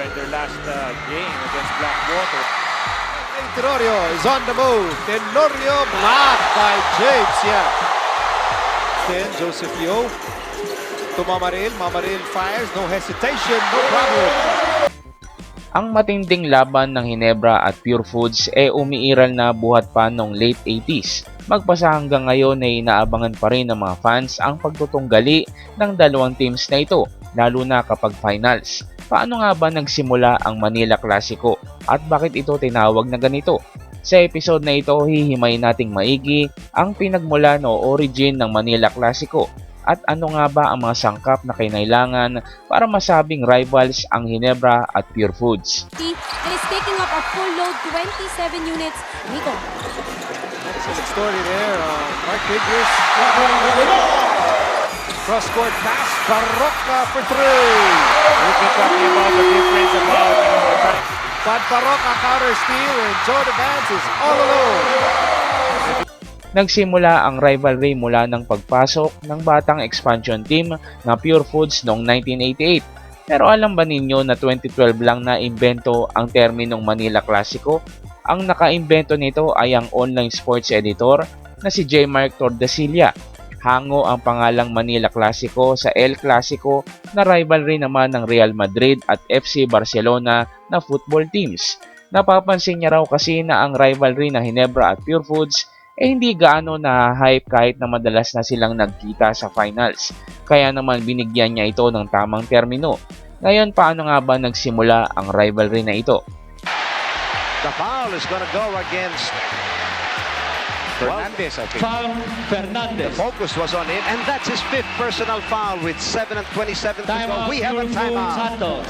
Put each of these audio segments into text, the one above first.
in their last uh, game against Blackwater. Tenorio is on the move. Tenorio blocked by James Yap. Then Joseph Yo to Mamaril. Mamaril fires. No hesitation. No problem. Ang matinding laban ng Hinebra at Pure Foods e umiiral na buhat pa noong late 80s. Magpasa hanggang ngayon ay inaabangan pa rin ng mga fans ang pagtutunggali ng dalawang teams na ito, lalo na kapag finals. Paano nga ba nagsimula ang Manila Clasico at bakit ito tinawag na ganito? Sa episode na ito, hihimayin nating maigi ang pinagmulan o origin ng Manila Clasico at ano nga ba ang mga sangkap na kinailangan para masabing rivals ang Hinebra at Pure Foods. and is taking up a full load 27 units. Nico. This is story there. Uh, Mark Bigris. Cross-court pass. Barroca for three. We've been talking about the difference about But Barroca counter steal and Jordan Vance is all alone. Nagsimula ang rivalry mula ng pagpasok ng batang expansion team na Pure Foods noong 1988. Pero alam ba ninyo na 2012 lang na imbento ang terminong Manila Clasico? Ang nakaimbento nito ay ang online sports editor na si J. Mark Tordesillas. Hango ang pangalang Manila Clasico sa El Clasico na rivalry naman ng Real Madrid at FC Barcelona na football teams. Napapansin niya raw kasi na ang rivalry na Hinebra at Pure Foods eh hindi gaano na hype kahit na madalas na silang nagkita sa finals. Kaya naman binigyan niya ito ng tamang termino. Ngayon, paano nga ba nagsimula ang rivalry na ito? The foul is to go against Fernandez, I think. Foul Fernandez. Focus was on it, and that's his fifth personal foul with 7 and 27 to Time go. out. We have a timeout. Santos.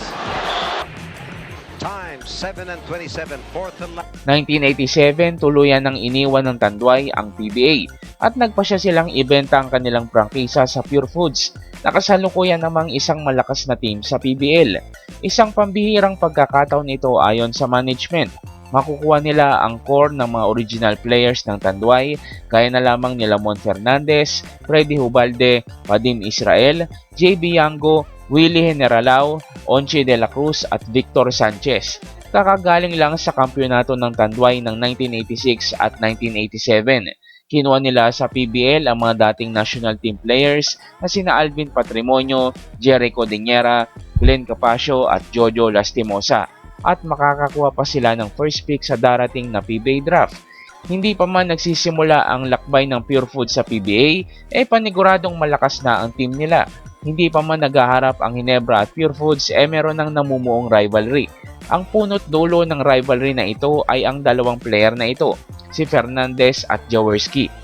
Time 7 and 27, fourth and last. 1987, tuluyan ng iniwan ng Tanduay ang PBA at nagpasya silang ibenta ang kanilang prangkisa sa Pure Foods. Nakasalukuyan namang isang malakas na team sa PBL. Isang pambihirang pagkakataon ito ayon sa management. Makukuha nila ang core ng mga original players ng Tanduay gaya na lamang nila Mon Fernandez, Freddy Hubalde, Vadim Israel, JB Yango, Willie Generalao, Onche de la Cruz at Victor Sanchez. Kakagaling lang sa kampyonato ng Tanduay ng 1986 at 1987. Kinuha nila sa PBL ang mga dating national team players na sina Alvin Patrimonio, Jericho Diñera, Glenn Capasio at Jojo Lastimosa at makakakuha pa sila ng first pick sa darating na PBA draft. Hindi pa man nagsisimula ang lakbay ng Pure Food sa PBA, eh paniguradong malakas na ang team nila. Hindi pa man naghaharap ang Hinebra at Pure Foods, eh meron ng namumuong rivalry. Ang punot dulo ng rivalry na ito ay ang dalawang player na ito, si Fernandez at Jaworski.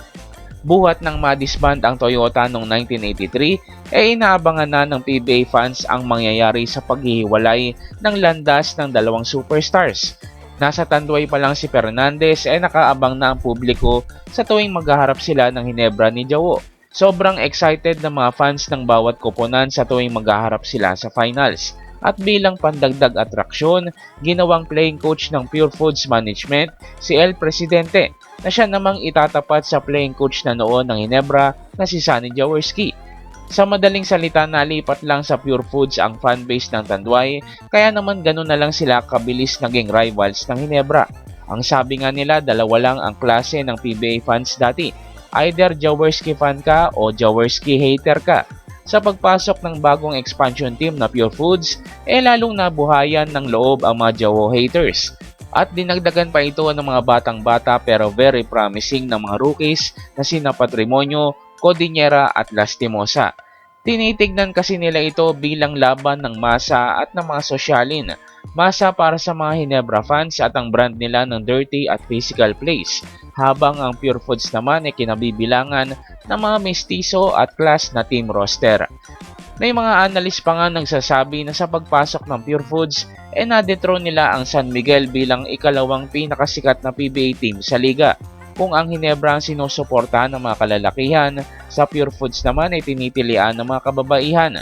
Buhat ng madisband ang Toyota noong 1983, eh inaabangan na ng PBA fans ang mangyayari sa paghihiwalay ng landas ng dalawang superstars. Nasa tanduay pa lang si Fernandez ay nakaabang na ang publiko sa tuwing maghaharap sila ng Hinebra ni Jawo. Sobrang excited ng mga fans ng bawat koponan sa tuwing maghaharap sila sa finals. At bilang pandagdag atraksyon, ginawang playing coach ng Pure Foods Management si El Presidente na siya namang itatapat sa playing coach na noon ng Hinebra na si Sunny Jaworski. Sa madaling salita, nalipat lang sa Pure Foods ang fanbase ng Tanduay, kaya naman ganun na lang sila kabilis naging rivals ng Hinebra. Ang sabi nga nila, dalawa lang ang klase ng PBA fans dati. Either Jaworski fan ka o Jaworski hater ka. Sa pagpasok ng bagong expansion team na Pure Foods, eh lalong nabuhayan ng loob ang mga Jawo haters. At dinagdagan pa ito ng mga batang-bata pero very promising na mga rookies na sina Patrimonio, Codinera at Lastimosa. Tinitignan kasi nila ito bilang laban ng masa at ng mga sosyalin. Masa para sa mga Hinebra fans at ang brand nila ng dirty at physical plays, habang ang Pure Foods naman ay kinabibilangan ng mga mestizo at class na team roster. May mga analyst pa nga nagsasabi na sa pagpasok ng Pure Foods, e na-dethrone nila ang San Miguel bilang ikalawang pinakasikat na PBA team sa liga. Kung ang Hinebra ang sinusuportahan ng mga kalalakihan, sa Pure Foods naman ay tinitilian ng mga kababaihan.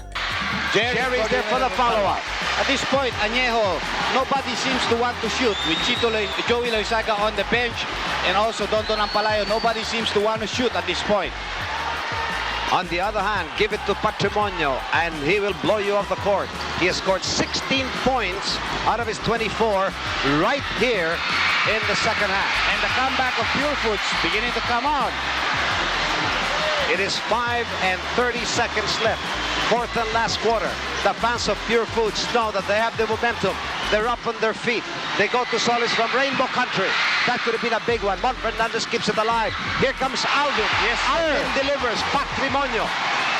Jerry's there for the follow-up. At this point, Añejo, nobody seems to want to shoot with Chito Loy- Joey Loizaga on the bench and also Don Don Ampalayo. Nobody seems to want to shoot at this point. On the other hand, give it to Patrimonio and he will blow you off the court. He has scored 16 points out of his 24 right here in the second half. And the comeback of Pure Foods beginning to come on. It is 5 and 30 seconds left. Fourth and last quarter. The fans of Pure Foods know that they have the momentum. They're up on their feet. They go to Solis from Rainbow Country. That could have been a big one. Mon Fernandez keeps it alive. Here comes Alvin. Yes. Alvin delivers. Patrimonio.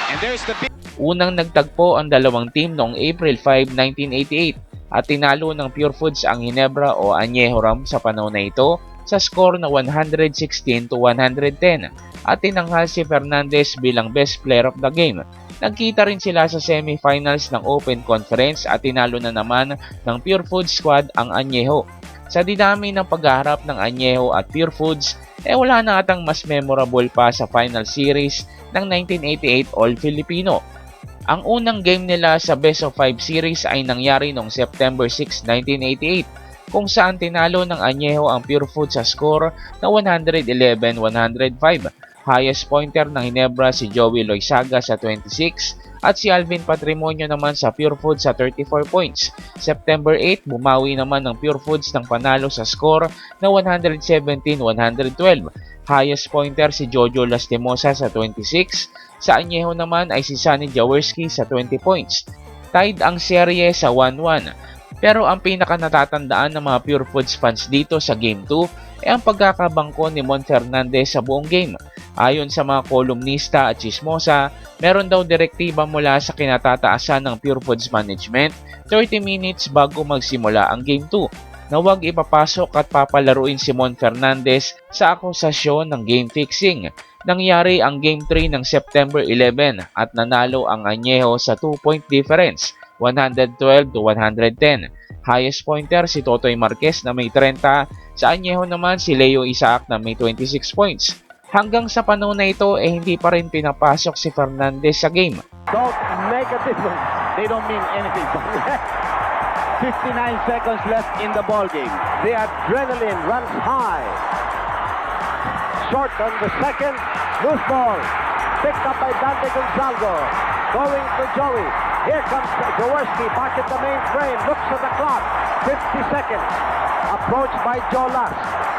And there's the big Unang nagtagpo ang dalawang team noong April 5, 1988 at tinalo ng Pure Foods ang Ginebra o Añejo Ram sa panahon na ito sa score na 116 to 110 at tinanghal si Fernandez bilang best player of the game. Nagkita rin sila sa semifinals ng Open Conference at tinalo na naman ng Pure Foods squad ang Añejo. Sa dinami ng paghaharap ng Añejo at Pure Foods, eh wala na atang mas memorable pa sa final series ng 1988 All-Filipino. Ang unang game nila sa Best of 5 series ay nangyari noong September 6, 1988 kung saan tinalo ng Añejo ang Pure Foods sa score na 111-105. Highest pointer ng Hinebra si Joey Loizaga sa 26 at si Alvin Patrimonio naman sa Pure Foods sa 34 points. September 8, bumawi naman ng Pure Foods ng panalo sa score na 117-112. Highest pointer si Jojo Lastimosa sa 26. Sa Añejo naman ay si Sunny Jaworski sa 20 points. Tied ang serye sa 1-1. Pero ang pinaka natatandaan ng mga Pure Foods fans dito sa Game 2 ay ang pagkakabangko ni Mon Fernandez sa buong game. Ayon sa mga kolumnista at chismosa, meron daw direktiba mula sa kinatataasan ng Pure Foods Management 30 minutes bago magsimula ang Game 2 na huwag ipapasok at papalaruin si Mon Fernandez sa akusasyon ng game fixing. Nangyari ang Game 3 ng September 11 at nanalo ang Añejo sa 2-point difference, 112 to 110. Highest pointer si Totoy Marquez na may 30, sa Añejo naman si Leo Isaac na may 26 points. Hanggang sa panahon na ito eh hindi pa rin pinapasok si Fernandez sa game. don't make a difference. They don't mean anything. 59 seconds left in the ball game. The adrenaline runs high. Short on the second. Loose ball. Picked up by Dante Gonzalgo. Going to Joey. Here comes Jaworski back at the main frame. Looks at the clock. 50 seconds. Approached by Joe Last.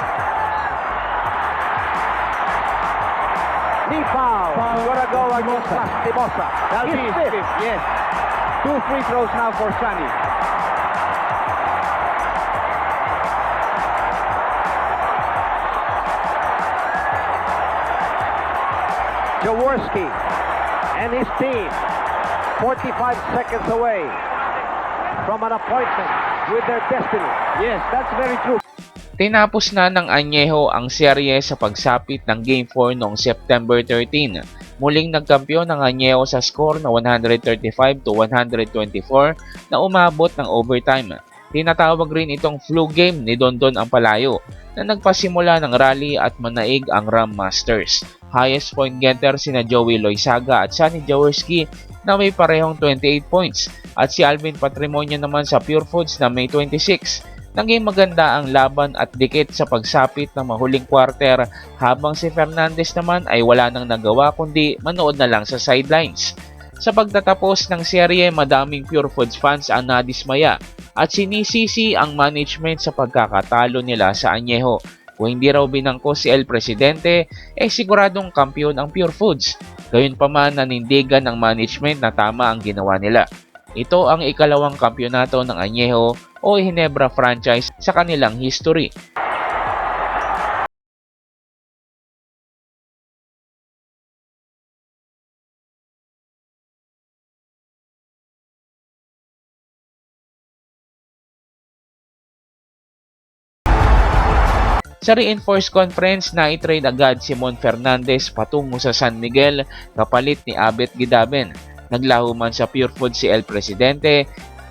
Knee foul. Gonna go against He's be his fifth. fifth, yes. Two free throws now for Sunny. Jaworski and his team 45 seconds away from an appointment with their destiny. Yes, that's very true. Tinapos na ng Añejo ang serye sa pagsapit ng Game 4 noong September 13. Muling nagkampiyon ng Añejo sa score na 135 to 124 na umabot ng overtime. Tinatawag rin itong flu game ni Dondon Ampalayo na nagpasimula ng rally at manaig ang Ram Masters. Highest point getter sina Joey Loizaga at Sunny Jaworski na may parehong 28 points at si Alvin Patrimonio naman sa Pure Foods na may 26. Naging maganda ang laban at dikit sa pagsapit ng mahuling quarter habang si Fernandez naman ay wala nang nagawa kundi manood na lang sa sidelines. Sa pagtatapos ng serye, madaming Pure Foods fans ang nadismaya at sinisisi ang management sa pagkakatalo nila sa Añejo. Kung hindi raw binangko si El Presidente, eh siguradong kampiyon ang Pure Foods. Gayunpaman nanindigan ng management na tama ang ginawa nila. Ito ang ikalawang kampyonato ng Añejo o Hinebra franchise sa kanilang history. Sa reinforced conference, na-trade agad si Mon Fernandez patungo sa San Miguel kapalit ni Abet Gidaben. Naglaho man sa Pure Food si El Presidente,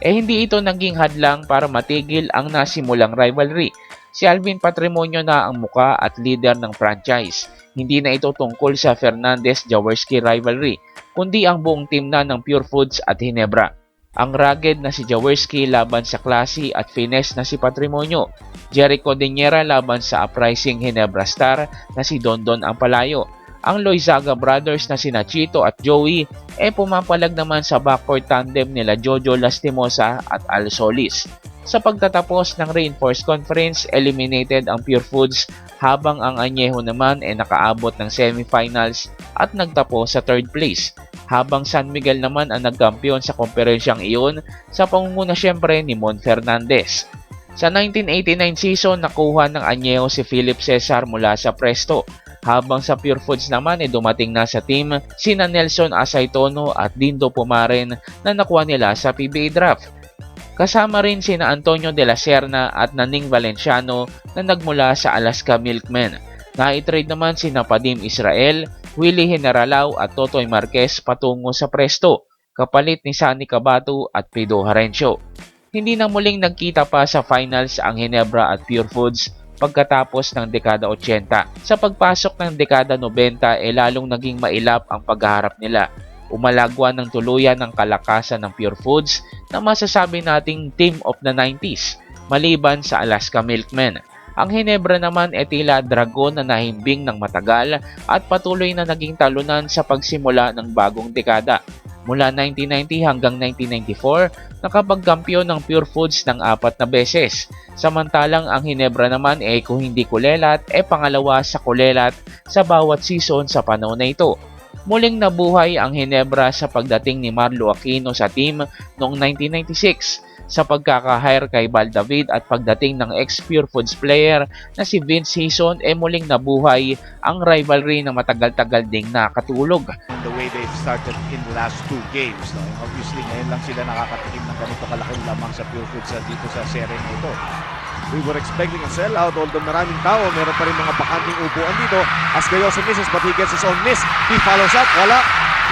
eh hindi ito naging hadlang para matigil ang nasimulang rivalry. Si Alvin Patrimonio na ang muka at leader ng franchise. Hindi na ito tungkol sa Fernandez-Jaworski rivalry, kundi ang buong team na ng Pure Foods at Hinebra. Ang rugged na si Jaworski laban sa classy at finesse na si Patrimonio. Jericho Deniera laban sa uprising Hinebra star na si Dondon Ampalayo. Ang Loizaga brothers na sina Chito at Joey e pumapalag naman sa backcourt tandem nila Jojo Lastimosa at Al Solis. Sa pagtatapos ng Reinforced Conference, eliminated ang Pure Foods habang ang Anyeho naman ay nakaabot ng semifinals at nagtapo sa third place. Habang San Miguel naman ang nagkampiyon sa komperensyang iyon sa pangunguna syempre ni Mon Fernandez. Sa 1989 season, nakuha ng Anyeho si Philip Cesar mula sa Presto. Habang sa Pure Foods naman ay dumating na sa team sina Nelson Asaytono at Dindo Pumaren na nakuha nila sa PBA draft. Kasama rin sina Antonio de la Serna at Naning Valenciano na nagmula sa Alaska Milkmen. Na-trade naman sina Padim Israel, Willie Generalao at Totoy Marquez patungo sa Presto, kapalit ni Sani Cabato at Pido Harencio. Hindi na muling nagkita pa sa finals ang Hinebra at Pure Foods pagkatapos ng dekada 80. Sa pagpasok ng dekada 90 e lalong naging mailap ang paghaharap nila. Umalagwa ng tuluyan ng kalakasan ng Pure Foods na masasabi nating team of the 90s maliban sa Alaska Milkmen. Ang Hinebra naman ay tila dragon na nahimbing ng matagal at patuloy na naging talunan sa pagsimula ng bagong dekada. Mula 1990 hanggang 1994, nakapagkampiyon ng Pure Foods ng apat na beses. Samantalang ang Hinebra naman ay kung hindi kulelat, ay pangalawa sa kulelat sa bawat season sa panahon na ito. Muling nabuhay ang Hinebra sa pagdating ni Marlo Aquino sa team noong 1996 sa pagkaka-hire kay Val David at pagdating ng ex-Pure Foods player na si Vince Hison e muling nabuhay ang rivalry na matagal-tagal ding nakatulog. the way they've started in the last two games. No? Obviously, ngayon lang sila nakakatikim ng ganito kalaking lamang sa Pure Foods dito sa serye ito. We were expecting a sellout, although maraming tao, meron pa rin mga bakanting upuan dito. As Gayoso misses, but he gets his own miss. He follows up, wala.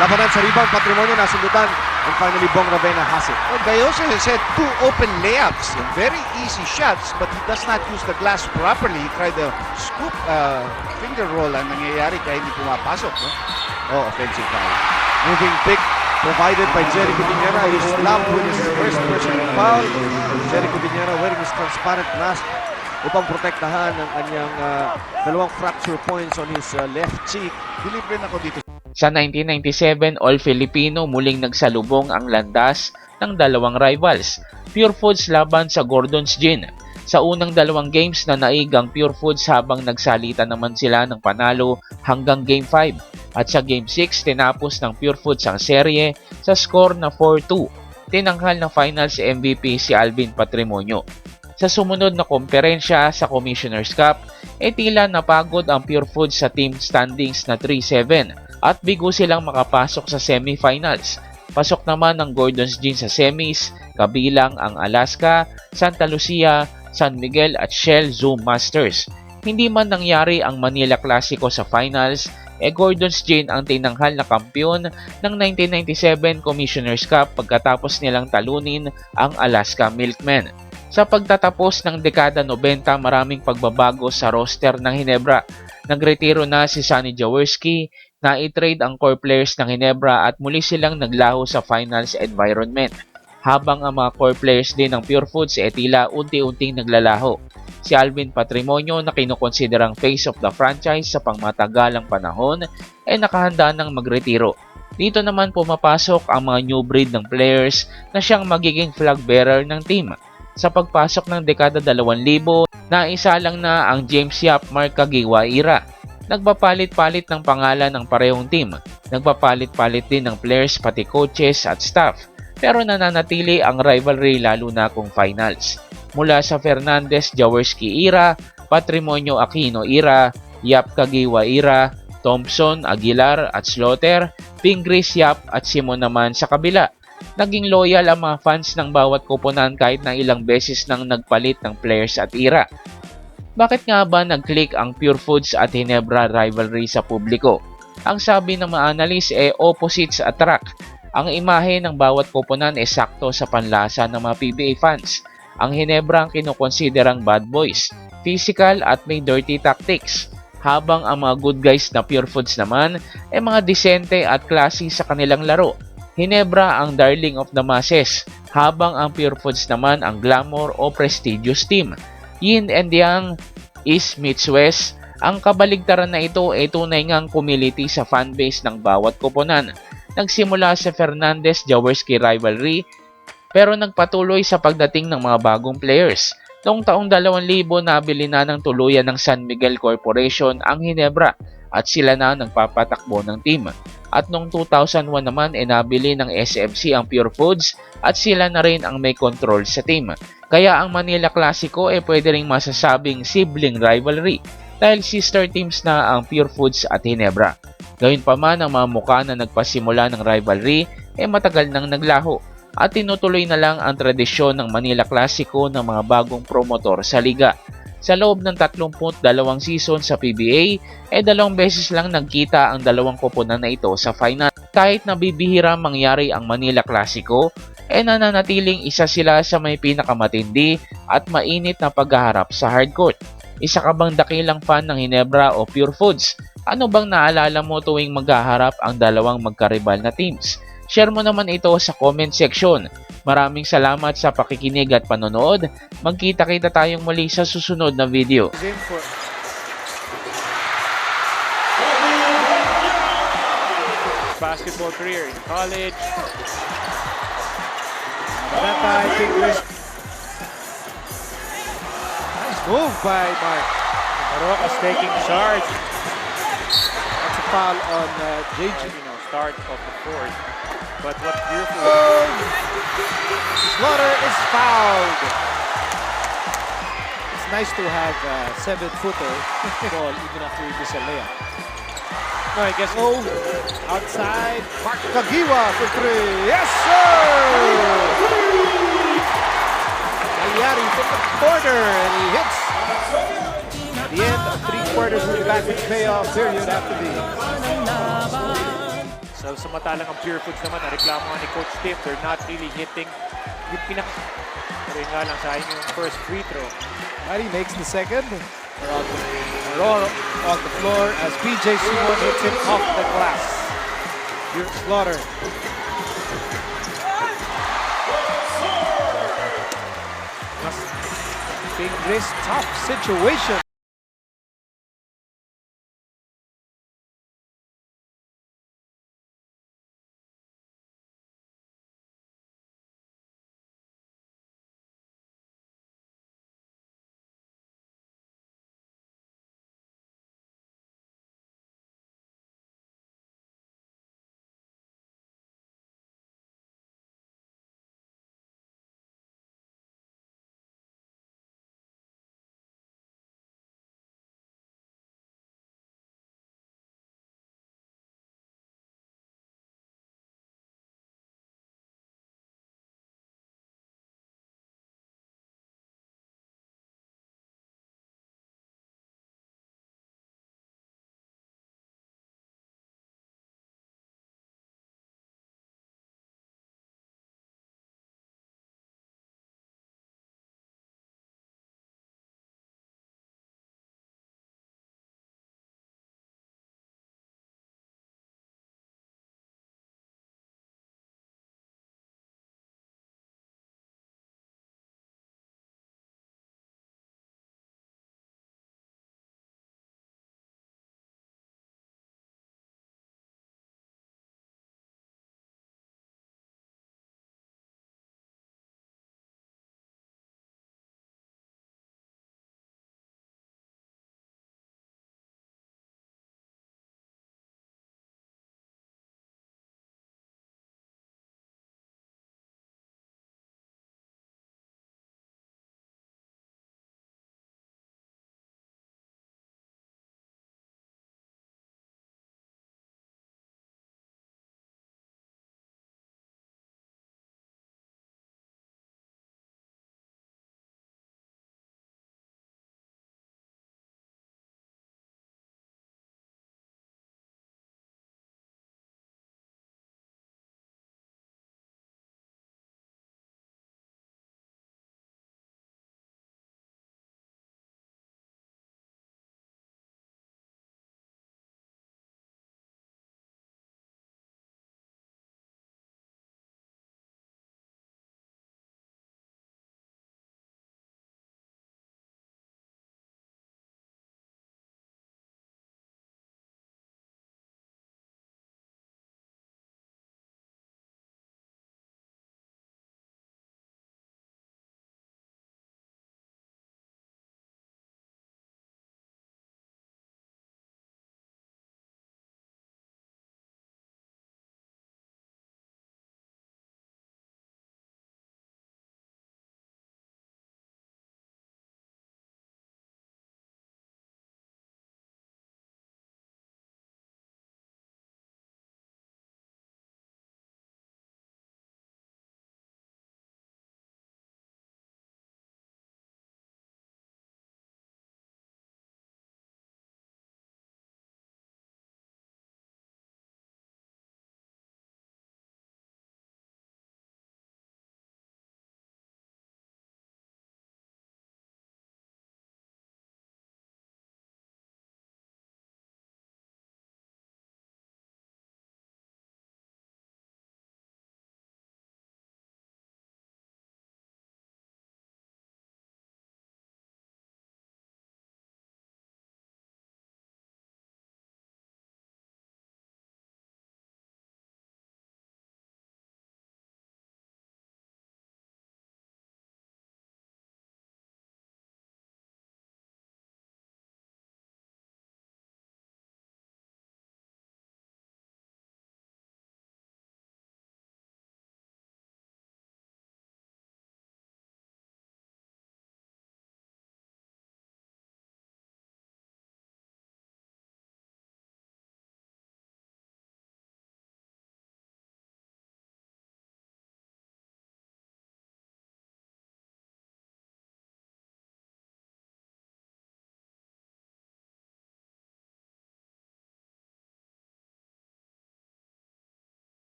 Labanan sa rebound, patrimonio nasundutan. And finally, Bong Ravena has it. Well, Gayoso has had two open layups, very easy shots, but he does not use the glass properly. He tried the scoop uh, finger roll ang nangyayari kaya hindi pumapasok. No? Oh, offensive foul. Moving pick provided by Jericho Viñera. He slapped with his first personal foul. Jericho Viñera wearing his transparent mask upang protektahan ang kanyang ah, dalawang fracture points on his ah, left cheek. Believe rin ako dito Sa 1997, All Filipino muling nagsalubong ang landas ng dalawang rivals, Pure Foods laban sa Gordon's Gin. Sa unang dalawang games na naig ang Pure Foods habang nagsalita naman sila ng panalo hanggang Game 5. At sa Game 6, tinapos ng Pure Foods ang serye sa score na 4-2. Tinanghal na finals MVP si Alvin Patrimonio. Sa sumunod na komperensya sa Commissioner's Cup, e tila napagod ang Pure Foods sa team standings na 3-7 at bigo silang makapasok sa semifinals. Pasok naman ng Gordon's Gin sa semis, kabilang ang Alaska, Santa Lucia, San Miguel at Shell Zoom Masters. Hindi man nangyari ang Manila Clasico sa finals, e Gordon's Gin ang tinanghal na kampiyon ng 1997 Commissioner's Cup pagkatapos nilang talunin ang Alaska Milkmen. Sa pagtatapos ng dekada 90, maraming pagbabago sa roster ng Hinebra. Nagretiro na si Sonny Jaworski, na i-trade ang core players ng Hinebra at muli silang naglaho sa finals environment. Habang ang mga core players din ng Pure Foods ay tila unti-unting naglalaho. Si Alvin Patrimonio na kinukonsiderang face of the franchise sa pangmatagalang panahon ay nakahanda ng magretiro. Dito naman pumapasok ang mga new breed ng players na siyang magiging flag bearer ng team. Sa pagpasok ng dekada 2000, naisa lang na ang James Yap Mark Kagiwa era Nagpapalit-palit ng pangalan ng parehong team. Nagpapalit-palit din ng players pati coaches at staff. Pero nananatili ang rivalry lalo na kung finals. Mula sa Fernandez Jaworski era, Patrimonio Aquino era, Yap Kagiwa era, Thompson, Aguilar at Slaughter, Pingris Yap at Simon naman sa kabila. Naging loyal ang mga fans ng bawat koponan kahit na ilang beses nang nagpalit ng players at era. Bakit nga ba nag-click ang Pure Foods at Hinebra rivalry sa publiko? Ang sabi ng mga analyst ay opposites attract. Ang imahe ng bawat koponan ay sakto sa panlasa ng mga PBA fans. Ang Hinebra ang kinukonsiderang bad boys, physical at may dirty tactics. Habang ang mga good guys na Pure Foods naman ay mga disente at classy sa kanilang laro. Hinebra ang darling of the masses, habang ang Pure Foods naman ang glamour o prestigious team yin and yang, east meets west, Ang kabaligtaran na ito ay tunay ngang kumiliti sa fanbase ng bawat koponan. Nagsimula sa Fernandez-Jaworski rivalry pero nagpatuloy sa pagdating ng mga bagong players. Noong taong 2000 nabili na ng tuluyan ng San Miguel Corporation ang Hinebra at sila na nagpapatakbo ng team. At noong 2001 naman ay nabili ng SMC ang Pure Foods at sila na rin ang may control sa team. Kaya ang Manila Clasico ay pwede ring masasabing sibling rivalry dahil sister teams na ang Pure Foods at Hinebra. Gayun pa man ang mga mukha na nagpasimula ng rivalry ay matagal nang naglaho at tinutuloy na lang ang tradisyon ng Manila Clasico ng mga bagong promotor sa liga. Sa loob ng 32 season sa PBA, ay dalawang beses lang nagkita ang dalawang koponan na ito sa final. Kahit na bibihira mangyari ang Manila Clasico, ay nananatiling isa sila sa may pinakamatindi at mainit na paghaharap sa hardcourt. Isa ka bang dakilang fan ng Hinebra o Pure Foods? Ano bang naalala mo tuwing maghaharap ang dalawang magkaribal na teams? Share mo naman ito sa comment section. Maraming salamat sa pakikinig at panonood. Magkita-kita tayong muli sa susunod na video. basketball career in college. Big risk. Nice move by Mark. Marocas taking charge. That's a foul on uh, JJ. You know, start of the fourth. But what beautiful. Slaughter is fouled. It's nice to have uh, a seven-footer ball even after you miss a layup. No, I guess oh, outside. Mark Kagiwa for three. Yes, sir! Aliari from the corner and he hits. At the end of three quarters, we're back in payoff period after the So, samantalang ang Pure Foods naman, nareklamo nga ni Coach Tim, they're not really hitting yung pinak... Pero yun nga lang, sayang yung first free throw. Ari makes the second. Roll on the floor as PJ Simon hits him off the glass. Pure Slaughter. Big wrist, tough situation.